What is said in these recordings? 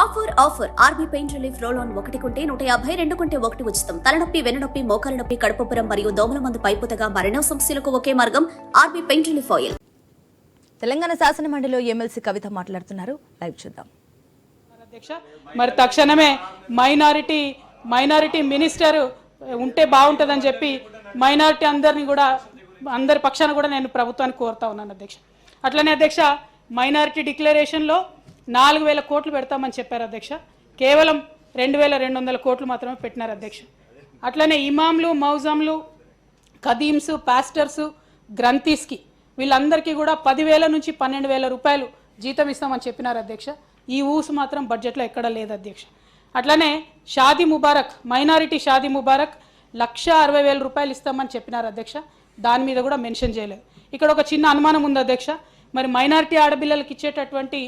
Offer offer. R B pain relief roll on ఒకటి కొంటే నూట యాభై రెండు కొంటే ఒకటి ఉచితం. తలనొప్పి వెన్నునొప్పి మోకాల నొప్పి కడుపుపురం మరియు దోమల మందు పైపుతగా మరెన్నో సమస్యలకు ఒకే మార్గం R B pain relief oil. Telangana శాసన మండలిలో ఎమ్మెల్సీ కవిత మాట్లాడుతున్నారు. లైవ్ చూద్దాం. అధ్యక్ష మరి తక్షణమే మైనారిటీ మైనారిటీ మినిస్టర్ ఉంటే బాగుంటుందని చెప్పి మైనారిటీ అందరిని కూడా అందరి పక్షాన కూడా నేను ప్రభుత్వాన్ని కోరుతా ఉన్నాను అధ్యక్ష. అట్లనే అధ్యక్ష మైనారిటీ డిక్లరేషన్లో నాలుగు వేల కోట్లు పెడతామని చెప్పారు అధ్యక్ష. కేవలం రెండు వేల రెండు వందల కోట్లు మాత్రమే పెట్టినారు అధ్యక్ష. అట్లనే ఇమాంలు మౌజంలు ఖదీమ్స్ పాస్టర్స్ గ్రంథీస్కి వీళ్ళందరికీ కూడా పదివేల నుంచి పన్నెండు వేల రూపాయలు జీతం ఇస్తామని చెప్పినారు అధ్యక్ష. ఈ ఊసు మాత్రం బడ్జెట్లో ఎక్కడా లేదు అధ్యక్ష. అట్లనే షాదీ ముబారక్ మైనారిటీ షాదీ ముబారక్ లక్ష అరవై వేల రూపాయలు ఇస్తామని చెప్పినారు అధ్యక్ష. దాని మీద కూడా మెన్షన్ చేయలేదు. ఇక్కడ ఒక చిన్న అనుమానం ఉంది అధ్యక్ష. మరి మైనారిటీ ఆడపిల్లలకి ఇచ్చేటటువంటి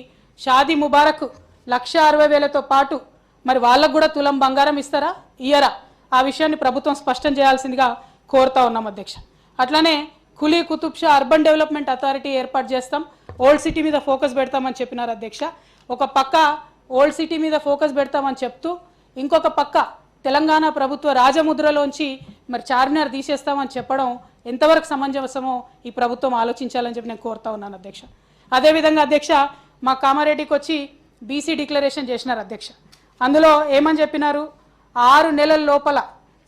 షాదీ ముబారక్ లక్ష అరవై వేలతో పాటు మరి వాళ్ళకు కూడా తులం బంగారం ఇస్తారా? ఇయ్యరా? ఆ విషయాన్ని ప్రభుత్వం స్పష్టం చేయాల్సిందిగా కోరుతా ఉన్నాం అధ్యక్ష. అట్లానే Quli Qutub Shah urban development authority ఏర్పాటు చేస్తాం. ఓల్డ్ సిటీ మీద ఫోకస్ పెడతామని చెప్పినారు అధ్యక్ష. ఒక పక్క ఓల్డ్ సిటీ మీద ఫోకస్ పెడతామని చెప్తూ ఇంకొక పక్క తెలంగాణ ప్రభుత్వ రాజముద్రలోంచి మరి చార్మినార్ తీసేస్తామని చెప్పడం ఎంతవరకు సమంజసమో ఈ ప్రభుత్వం ఆలోచించాలని చెప్పి నేను కోరుతా ఉన్నాను అధ్యక్ష. అదేవిధంగా అధ్యక్ష మా కామారెడ్డికి వచ్చి బీసీ డిక్లరేషన్ చేసినారు అధ్యక్ష. అందులో ఏమని చెప్పినారు? ఆరు నెలల లోపల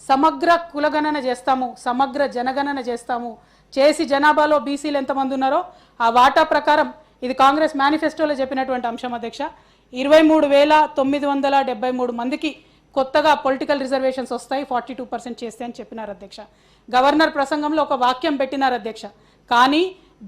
సమగ్ర కులగణన చేస్తాము సమగ్ర జనగణన చేస్తాము. చేసి జనాభాలో బీసీలు ఎంతమంది ఉన్నారో ఆ వాటా ప్రకారం ఇది కాంగ్రెస్ మేనిఫెస్టోలో చెప్పినటువంటి అంశం అధ్యక్ష. ఇరవై మూడు వేల తొమ్మిది వందల డెబ్బై మూడు మందికి కొత్తగా పొలిటికల్ రిజర్వేషన్స్ వస్తాయి ఫార్టీ టూ పర్సెంట్ చేస్తే అని చెప్పినారు అధ్యక్ష. గవర్నర్ ప్రసంగంలో ఒక వాక్యం పెట్టినారు అధ్యక్ష. కానీ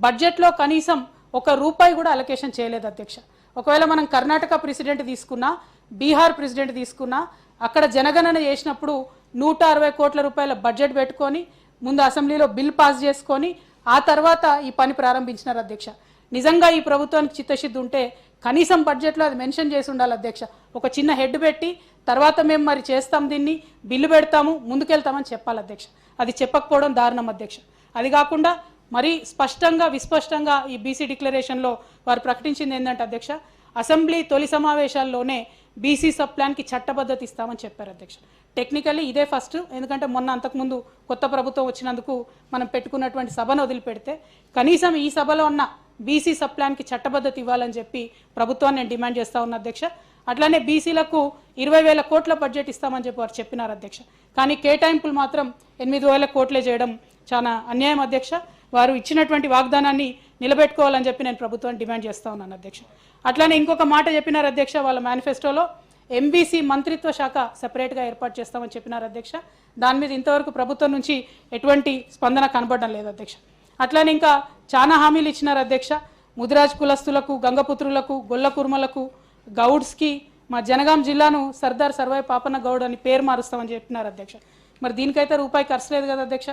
బడ్జెట్లో కనీసం ఒక రూపాయి కూడా అలొకేషన్ చేయలేదు అధ్యక్ష. ఒకవేళ మనం కర్ణాటక ప్రెసిడెంట్ తీసుకున్నా బీహార్ ప్రెసిడెంట్ తీసుకున్నా అక్కడ జనగణన చేసినప్పుడు నూట అరవై కోట్ల రూపాయల బడ్జెట్ పెట్టుకొని ముందు అసెంబ్లీలో బిల్ పాస్ చేసుకొని ఆ తర్వాత ఈ పని ప్రారంభించినారు అధ్యక్ష. నిజంగా ఈ ప్రభుత్వానికి చిత్తశుద్ధి ఉంటే కనీసం బడ్జెట్లో అది మెన్షన్ చేసి ఉండాలి అధ్యక్ష. ఒక చిన్న హెడ్ పెట్టి తర్వాత మేము మరి చేస్తాం దీన్ని బిల్లు పెడతాము ముందుకెళ్తామని చెప్పాలి అధ్యక్ష. అది చెప్పకపోవడం దారుణం అధ్యక్ష. అది కాకుండా మరీ స్పష్టంగా విస్పష్టంగా ఈ బీసీ డిక్లరేషన్లో వారు ప్రకటించింది ఏంటంటే అధ్యక్ష అసెంబ్లీ తొలి సమావేశాల్లోనే బీసీ సబ్ ప్లాన్కి చట్టబద్ధత ఇస్తామని చెప్పారు అధ్యక్ష. టెక్నికల్లీ ఇదే ఫస్ట్ ఎందుకంటే మొన్న అంతకుముందు కొత్త ప్రభుత్వం వచ్చినందుకు మనం పెట్టుకున్నటువంటి సభను వదిలిపెడితే కనీసం ఈ సభలో ఉన్న బీసీ సబ్ ప్లాన్కి చట్టబద్ధత ఇవ్వాలని చెప్పి ప్రభుత్వాన్ని నేను డిమాండ్ చేస్తా ఉన్నా అధ్యక్ష. అట్లానే బీసీలకు ఇరవై వేల కోట్ల బడ్జెట్ ఇస్తామని చెప్పి వారు చెప్పినారు అధ్యక్ష. కానీ కేటాయింపులు మాత్రం ఎనిమిది వేల కోట్లే చేయడం చాలా అన్యాయం అధ్యక్ష. వారు ఇచ్చినటువంటి వాగ్దానాన్ని నిలబెట్టుకోవాలని చెప్పి నేను ప్రభుత్వాన్ని డిమాండ్ చేస్తా ఉన్నాను అధ్యక్ష. అట్లానే ఇంకొక మాట చెప్పినారు అధ్యక్ష వాళ్ళ మేనిఫెస్టోలో ఎంబీసీ మంత్రిత్వ శాఖ సెపరేట్గా ఏర్పాటు చేస్తామని చెప్పినారు అధ్యక్ష. దాని మీద ఇంతవరకు ప్రభుత్వం నుంచి ఎటువంటి స్పందన కనబడడం లేదు అధ్యక్ష. అట్లానే ఇంకా చాలా హామీలు ఇచ్చినారు అధ్యక్ష. ముదిరాజ్ కులస్తులకు గంగపుత్రులకు గొల్ల కుర్మలకు గౌడ్స్కి మా జనగాం జిల్లాను సర్దార్ సర్వాయి పాపన్న గౌడ్ అని పేరు మారుస్తామని చెప్పినారు అధ్యక్ష. మరి దీనికైతే రూపాయి ఖర్చు లేదు కదా అధ్యక్ష.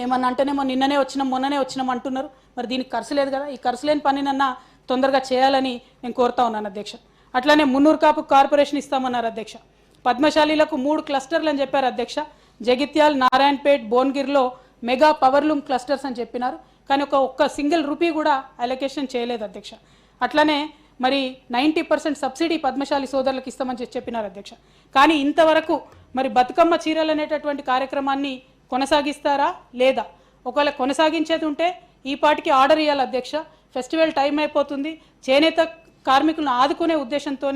ఏమన్నా అంటేనేమో నిన్ననే వచ్చినాం మొన్ననే వచ్చినాం అంటున్నారు. మరి దీనికి ఖర్చు లేదు కదా? ఈ ఖర్చు లేని పనినన్నా తొందరగా చేయాలని నేను కోరుతా ఉన్నాను అధ్యక్ష. అట్లానే మున్నూరు కాపు కార్పొరేషన్ ఇస్తామన్నారు అధ్యక్ష. పద్మశాలీలకు మూడు క్లస్టర్లు అని చెప్పారు అధ్యక్ష. జగిత్యాల్ నారాయణపేట్ భువనగిరిలో మెగా పవర్ లూమ్ క్లస్టర్స్ అని చెప్పినారు. కానీ ఒక ఒక్క సింగిల్ రూపీ కూడా అలొకేషన్ చేయలేదు అధ్యక్ష. అట్లనే మరి నైంటీ పర్సెంట్ సబ్సిడీ పద్మశాలి సోదరులకు ఇస్తామని చెప్పి చెప్పినారు అధ్యక్ష. కానీ ఇంతవరకు మరి బతుకమ్మ చీరలు అనేటటువంటి కార్యక్రమాన్ని కొనసాగిస్తారా? లేదా? ఒకవేళ కొనసాగించేది ఉంటే ఈ పాటికి ఆర్డర్ ఇవ్వాలి అధ్యక్ష. ఫెస్టివల్ టైం అయిపోతుంది. చేనేత కార్మికులను ఆదుకునే ఉద్దేశంతో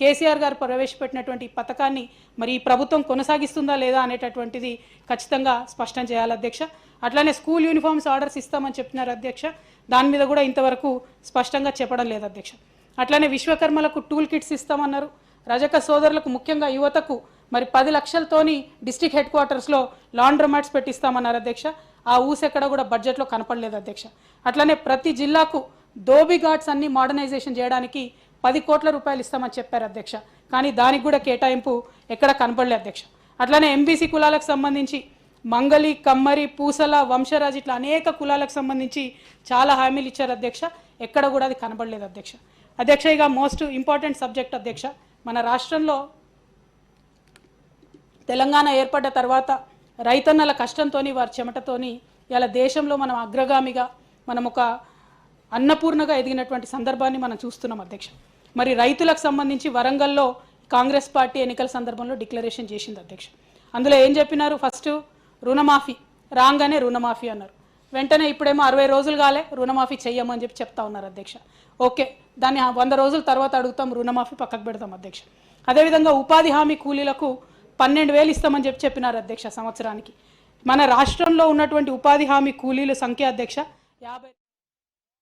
కేసీఆర్ గారు ప్రవేశపెట్టినటువంటి ఈ పథకాన్ని మరి ఈ ప్రభుత్వం కొనసాగిస్తుందా లేదా అనేటటువంటిది ఖచ్చితంగా స్పష్టం చేయాలి అధ్యక్ష. అట్లానే స్కూల్ యూనిఫామ్స్ ఆర్డర్స్ ఇస్తామని చెప్పినారు అధ్యక్ష. దాని మీద కూడా ఇంతవరకు స్పష్టంగా చెప్పడం లేదు అధ్యక్ష. అట్లానే విశ్వకర్మలకు టూల్ కిట్స్ ఇస్తామన్నారు. రజక సోదరులకు ముఖ్యంగా యువతకు మరి పది లక్షలతోని డిస్టిక్ హెడ్ క్వార్టర్స్లో లాండ్రమాట్స్ పెట్టిస్తామన్నారు అధ్యక్ష. ఆ ఊసెక్కడ ఎక్కడ కూడా బడ్జెట్లో కనపడలేదు అధ్యక్ష. అట్లనే ప్రతి జిల్లాకు దోబి ఘాట్స్ అన్ని మోడర్నైజేషన్ చేయడానికి పది కోట్ల రూపాయలు ఇస్తామని చెప్పారు అధ్యక్ష. కానీ దానికి కూడా కేటాయింపు ఎక్కడ కనపడలే అధ్యక్ష. అట్లనే ఎంబీసీ కులాలకు సంబంధించి మంగలి కమ్మరి పూసల వంశరాజ్ ఇట్లా అనేక కులాలకు సంబంధించి చాలా హామీలు ఇచ్చారు అధ్యక్ష. ఎక్కడ కూడా అది కనబడలేదు అధ్యక్ష. అధ్యక్ష ఇక మోస్ట్ ఇంపార్టెంట్ సబ్జెక్ట్ అధ్యక్ష. మన రాష్ట్రంలో తెలంగాణ ఏర్పడ్డ తర్వాత రైతన్నల కష్టంతోని వారి చెమటతోని ఇలా దేశంలో మనం అగ్రగామిగా మనం ఒక అన్నపూర్ణగా ఎదిగినటువంటి సందర్భాన్ని మనం చూస్తున్నాం అధ్యక్ష. మరి రైతులకు సంబంధించి వరంగల్లో కాంగ్రెస్ పార్టీ ఎన్నికల సందర్భంలో డిక్లరేషన్ చేసింది అధ్యక్ష. అందులో ఏం చెప్పినారు? ఫస్ట్ రుణమాఫీ. రాగానే రుణమాఫీ అన్నారు. వెంటనే ఇప్పుడేమో అరవై రోజులు కాలే రుణమాఫీ చెయ్యమని చెప్పి చెప్తా ఉన్నారు అధ్యక్ష. ఓకే దాన్ని వంద రోజుల తర్వాత అడుగుతాం రుణమాఫీ పక్కకు పెడతాం అధ్యక్ష. అదేవిధంగా ఉపాధి హామీ కూలీలకు పన్నెండు వేలు ఇస్తామని చెప్పి చెప్పినారు అధ్యక్ష సంవత్సరానికి. మన రాష్ట్రంలో ఉన్నటువంటి ఉపాధి హామీ కూలీల సంఖ్య అధ్యక్ష యాభై